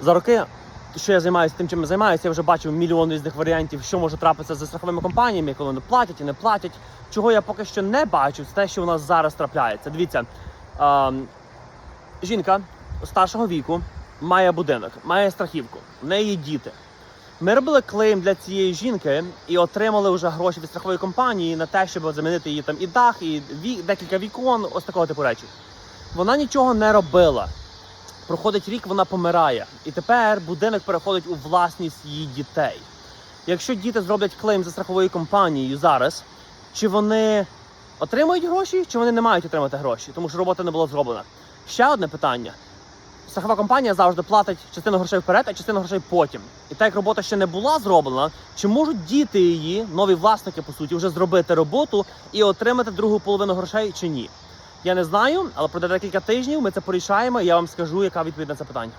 За роки, що я займаюся тим, чим я займаюся, я вже бачив мільйон різних варіантів, що може трапитися зі страховими компаніями, коли вони платять і не платять. Чого я поки що не бачу, це те, що у нас зараз трапляється. Дивіться, ем, жінка старшого віку має будинок, має страхівку, в неї є діти. Ми робили клейм для цієї жінки і отримали вже гроші від страхової компанії на те, щоб замінити її там і дах, і ві... декілька вікон, ось такого типу речі. Вона нічого не робила. Проходить рік, вона помирає. І тепер будинок переходить у власність її дітей. Якщо діти зроблять клейм за страховою компанією зараз, чи вони отримують гроші, чи вони не мають отримати гроші, тому що робота не була зроблена. Ще одне питання. Страхова компанія завжди платить частину грошей вперед, а частину грошей потім. І так як робота ще не була зроблена, чи можуть діти її, нові власники, по суті, вже зробити роботу і отримати другу половину грошей чи ні? Я не знаю, але про декілька тижнів ми це порішаємо, і я вам скажу, яка відповідь на це питання.